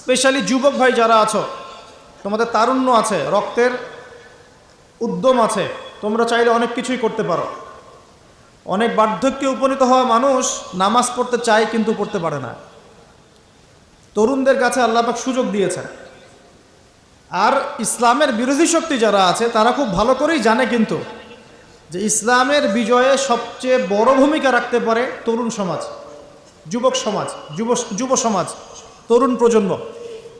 Specially যুবক ভাই যারা আছো, তোমাদের তারুণ্য আছে, রক্তের উদ্যম আছে, তোমরা চাইলে অনেক কিছুই করতে পারো। অনেক বার্ধক্যে উপনীত হওয়া মানুষ নামাজ পড়তে চায় কিন্তু পড়তে পারে না। তরুণদের কাছে আল্লাপাক সুযোগ দিয়েছেন। আর ইসলামের বিরোধী শক্তি যারা আছে, তারা খুব ভালো করেই জানে কিন্তু যে ইসলামের বিজয়ে সবচেয়ে বড় ভূমিকা রাখতে পারে তরুণ সমাজ, যুবক সমাজ, যুব যুব সমাজ। তরুণ প্রজন্ম।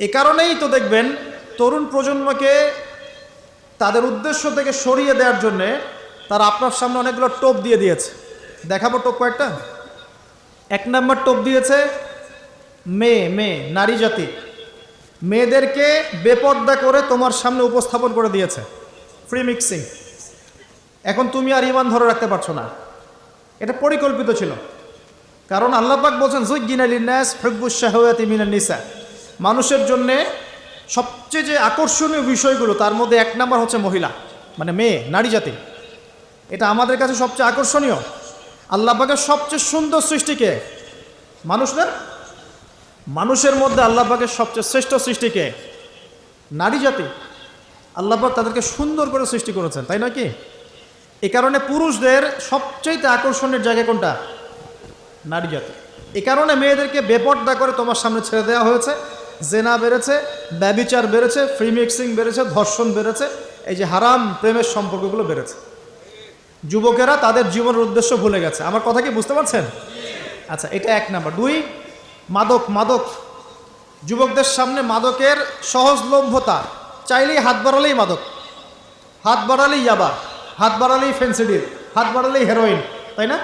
এ কারণেই তো দেখবেন তরুণ প্রজন্মকে তাদের উদ্দেশ্য থেকে সরিয়ে দেওয়ার জন্যে তারা আপনার সামনে অনেকগুলো টোপ দিয়ে দিয়েছে। দেখাবো টোপ কয়েকটা। এক নম্বর টোপ দিয়েছে মেয়ে মেয়ে, নারী জাতি। মেয়েদেরকে বেপর্দা করে তোমার সামনে উপস্থাপন করে দিয়েছে। ফ্রি মিক্সিং এখন তুমি আর ইমান ধরে রাখতে পারছ না। এটা পরিকল্পিত ছিল। কারণ আল্লাপাক বলছেন জুইগিনালিনাস হব্বুস শাহওয়াতি মিনান নিসা। মানুষের জন্যে সবচেয়ে যে আকর্ষণীয় বিষয়গুলো, তার মধ্যে এক নাম্বার হচ্ছে মহিলা মানে মেয়ে, নারী জাতি। এটা আমাদের কাছে সবচেয়ে আকর্ষণীয়। আল্লাপাকের সবচেয়ে সুন্দর সৃষ্টিকে মানুষদের, মানুষের মধ্যে আল্লাপাকের সবচেয়ে শ্রেষ্ঠ সৃষ্টিকে নারী জাতি। আল্লাপাক তাদেরকে সুন্দর করে সৃষ্টি করেছেন, তাই নয় কি? এ কারণে পুরুষদের সবচেয়ে আকর্ষণের জায়গা কোনটা? নারী জাতি। এ কারণে মেয়েদেরকে বেপর্দা করে তোমার সামনে ছেড়ে দেওয়া হয়েছে। জেনা বেড়েছে, ব্যবিচার বেড়েছে ফ্রি মিক্সিং বেড়েছে, ধর্ষণ বেড়েছে, এই যে হারাম প্রেমের সম্পর্কগুলো বেড়েছে। যুবকেরা তাদের জীবনের উদ্দেশ্য ভুলে গেছে। আমার কথা কি বুঝতে পারছেন? আচ্ছা এটা এক নাম্বার। দুই, মাদক মাদক। যুবকদের সামনে মাদকের সহজলভ্যতা। চাইলেই হাত বাড়ালেই মাদক। হাত বাড়ালেই ইয়াবা। হাত বাড়ালেই ফেন্সিডিল। হাত বাড়ালেই হেরোইন। তাই না?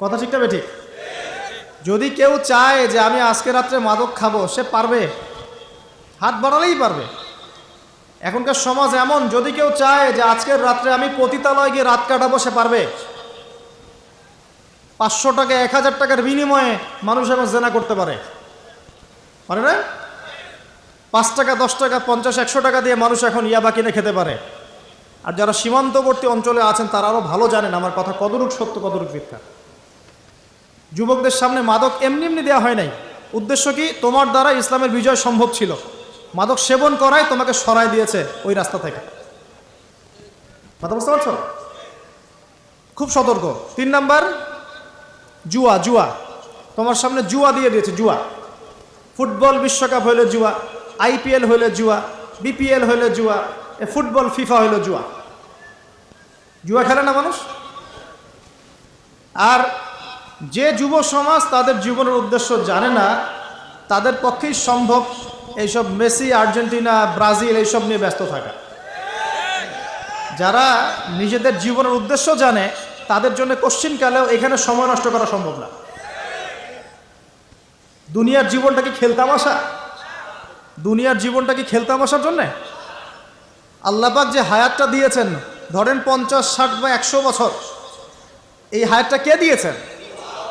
কথা ঠিকটা ঠিক যদি কেউ চায় যে আমি আজকে রাত্রে মাদক খাব, সে পারবে? হাত বাড়ালেই পারবে। এখনকার সমাজ এমন, যদি কেউ চায় যে আজকের রাত্রে আমি পতিতালয় গিয়ে রাত কাটাবো, সে পারবে। পাঁচশো টাকা, এক হাজার টাকার বিনিময়ে মানুষ এখন জেনা করতে পারে। পারে না? পাঁচ টাকা, দশ টাকা, পঞ্চাশ, একশো টাকা দিয়ে মানুষ এখন ইয়াবা কিনে খেতে পারে। আর যারা সীমান্তবর্তী অঞ্চলে আছেন, তারা আরও ভালো জানেন, আমার কথা কতটুক সত্য, কতটুক মিথ্যা। যুবকদের সামনে মাদক এমনি এমনি দেওয়া হয় নাই। উদ্দেশ্য কি? তোমার দ্বারা ইসলামের বিজয় সম্ভব ছিল। মাদক সেবন করাই তোমাকে সরাই দিয়েছে ওই রাস্তা থেকে। কথা বুঝতে পারছ? খুব সতর্ক। তিন নাম্বার, জুয়া জুয়া। তোমার সামনে জুয়া দিয়ে দিয়েছে, জুয়া। ফুটবল বিশ্বকাপ হইলে জুয়া, আইপিএল হইলে জুয়া, বিপিএল হইলে জুয়া, এ ফুটবল, ফিফা হইলে জুয়া। জুয়া খেলে না মানুষ? আর যে যুব সমাজ তাদের জীবনের উদ্দেশ্য জানে না, তাদের পক্ষেই সম্ভব এইসব মেসি, আর্জেন্টিনা, ব্রাজিল এইসব নিয়ে ব্যস্ত থাকা। যারা নিজেদের জীবনের উদ্দেশ্য জানে, তাদের জন্য কোশ্চিনকালেও এখানে সময় নষ্ট করা সম্ভব না। দুনিয়ার জীবনটা কি আসা দুনিয়ার জীবনটা কি খেলতামাশার জন্যে? আল্লাপাক যে হায়াতটা দিয়েছেন, ধরেন পঞ্চাশ, ষাট বা একশো বছর, এই হায়াতটা কে দিয়েছেন?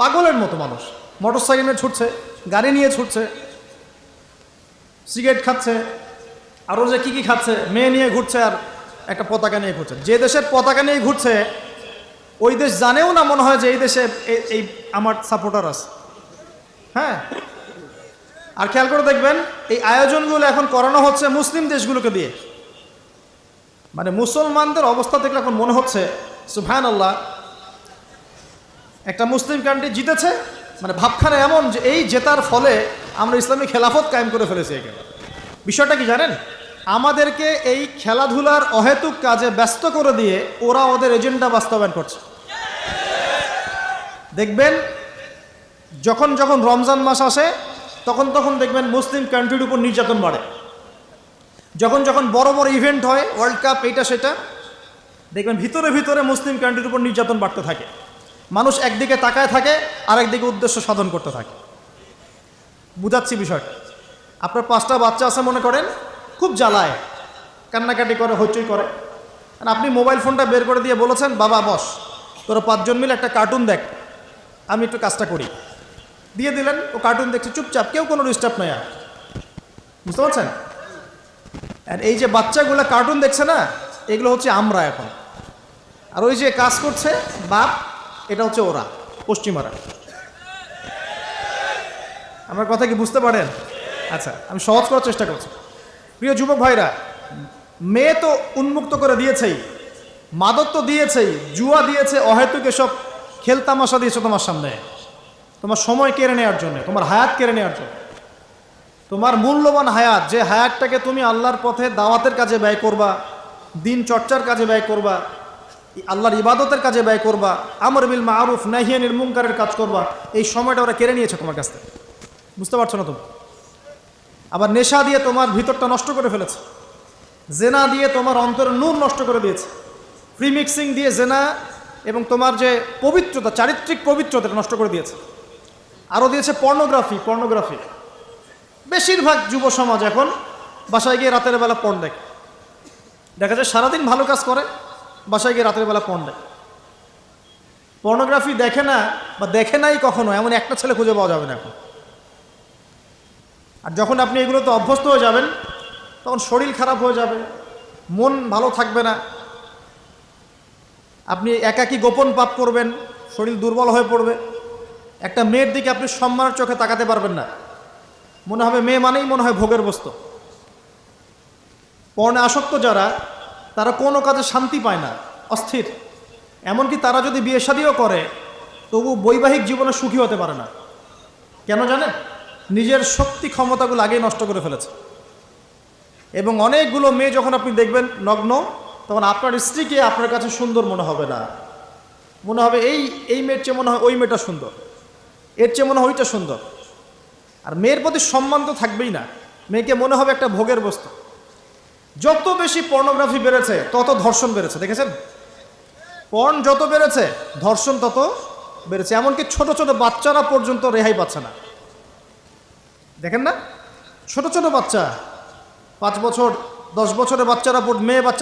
পাগলের মতো মানুষ। মোটর সাইকেলে ছুটছে, গাড়ি নিয়ে ছুটছে, সিগারেট খাচ্ছে আরও যে কী কী খাচ্ছে, মেয়ে নিয়ে ঘুরছে আর একটা পতাকা নিয়ে ঘুরছে। যে দেশের পতাকা নিয়ে ঘুরছে, ওই দেশ জানেও না মনে হয় যে এই দেশে এই- আমার সাপোর্টার আছে। হ্যাঁ? আর খেয়াল করে দেখবেন, এই আয়োজনগুলো এখন করানো হচ্ছে মুসলিম দেশগুলোকে দিয়ে। মানে মুসলমানদের অবস্থা দেখলে এখন মনে হচ্ছে সুফহান আল্লাহ একটা মুসলিম কান্ট্রি জিতেছে মানে ভাবখানে এমন যে এই জেতার ফলে আমরা ইসলামী খেলাফত কায়েম করে ফেলেছি এখানে বিষয়টা কি জানেন? আমাদেরকে এই খেলাধুলার অহেতুক কাজে ব্যস্ত করে দিয়ে ওরা ওদের এজেন্ডা বাস্তবায়ন করছে। দেখবেন, যখন যখন রমজান মাস আসে, তখন তখন দেখবেন মুসলিম কান্ট্রির উপর নির্যাতন বাড়ে। যখন যখন বড় বড় ইভেন্ট হয় ওয়ার্ল্ড কাপ এইটা সেটা, দেখবেন ভিতরে ভিতরে মুসলিম কান্ট্রির উপর নির্যাতন বাড়তে থাকে। মানুষ একদিকে তাকায় থাকে আর একদিকে উদ্দেশ্য সাধন করতে থাকে। বুঝাচ্ছি বিষয়টা। আপনার পাঁচটা বাচ্চা আছে মনে করেন, খুব জ্বালায়, কান্নাকাটি করে, হইচই করে। আপনি মোবাইল ফোনটা বের করে দিয়ে বলেছেন, বাবা, বস, তোরা পাঁচজন মিলে একটা কার্টুন দেখ, আমি একটু কাজটা করি। দিয়ে দিলেন, ও কার্টুন দেখছে, চুপচাপ, কেউ কোনো ডিস্টার্ব নয় আর। বুঝতে পারছেন? আর এই যে বাচ্চাগুলো কার্টুন দেখছে না, এগুলো হচ্ছে আমরা এখন। আর ওই যে কাজ করছে বাপ এটা হচ্ছে ওরা, পশ্চিমারা। আমার কথা কি বুঝতে পারেন? আচ্ছা আমি সহজ করার চেষ্টা করছি। প্রিয় যুবক ভাইরা, মেয়ে তো উন্মুক্ত করে দিয়েছেই, মাদক তো দিয়েছেই, জুয়া দিয়েছে, অহেতুক এসব খেলতামাশা দিয়েছে তোমার সামনে। তোমার সময় কেড়ে নেওয়ার জন্য, তোমার হায়াত কেড়ে নেওয়ার জন্য। তোমার মূল্যবান হায়াত, যে হায়াতটাকে তুমি আল্লাহর পথে দাওয়াতের কাজে ব্যয় করবা, দিন চর্চার কাজে ব্যয় করবা আল্লাহর ইবাদতের কাজে ব্যয় করবা, আমর বিল মারুফ নাহিয়া নির্মুঙ্কারের কাজ করবা, এই সময়টা ওরা কেড়ে নিয়েছে তোমার কাছ থেকে। বুঝতে পারছ না তুমি আবার নেশা দিয়ে তোমার ভিতরটা নষ্ট করে ফেলেছে। জেনা দিয়ে তোমার অন্তরের নূর নষ্ট করে দিয়েছে। ফ্রি মিক্সিং দিয়ে জেনা এবং তোমার যে পবিত্রতা, চারিত্রিক পবিত্রতা নষ্ট করে দিয়েছে। আরও দিয়েছে পর্নোগ্রাফি পর্নোগ্রাফি। বেশিরভাগ যুব সমাজ এখন বাসায় গিয়ে রাতের বেলা পণ দেখে। দেখা যায় সারাদিন ভালো কাজ করে বাসায় গিয়ে রাতের বেলা পণ দেখে পর্নোগ্রাফি দেখে না বা দেখে নাই কখনো, এমন একটা ছেলে খুঁজে পাওয়া যাবে না এখন। আর যখন আপনি এগুলোতে অভ্যস্ত হয়ে যাবেন, তখন শরীর খারাপ হয়ে যাবে, মন ভালো থাকবে না। আপনি একাকী গোপন পাপ করবেন, শরীর দুর্বল হয়ে পড়বে। একটা মেয়ের দিকে আপনি সম্মানের চোখে তাকাতে পারবেন না। মনে হবে মেয়ে মানেই মনে হয় ভোগের বস্তু। পর্ণে আসক্ত যারা তারা কোনো কাজে শান্তি পায় না, অস্থির। এমনকি তারা যদি বিয়ে শাদিও করে, তবু বৈবাহিক জীবনে সুখী হতে পারে না। কেন জানেন? নিজের শক্তি ক্ষমতাগুলো আগেই নষ্ট করে ফেলেছে। এবং অনেকগুলো মেয়ে যখন আপনি দেখবেন নগ্ন, তখন আপনার স্ত্রীকে আপনার কাছে সুন্দর মনে হবে না। মনে হবে, এই এই মেয়ের চেয়ে মনে হয় ওই মেয়েটা সুন্দর। এর চেয়ে মনে হয় ওইটা সুন্দর। আর মেয়ের প্রতি সম্মান তো থাকবেই না। মেয়েকে মনে হবে একটা ভোগের বস্তু। যত বেশি পর্নোগ্রাফি বেড়েছে, তত ধর্ষণ বেড়েছে, দেখেছেন? পর্ন যত বেড়েছে, ধর্ষণ তত বেড়েছে, এমনকি ছোট ছোট বাচ্চারা পর্যন্ত রেহাই পাচ্ছে না। দেখেন না? ছোট ছোট বাচ্চা, পাঁচ বছর, দশ বছরের বাচ্চারা মেয়ে বাচ্চা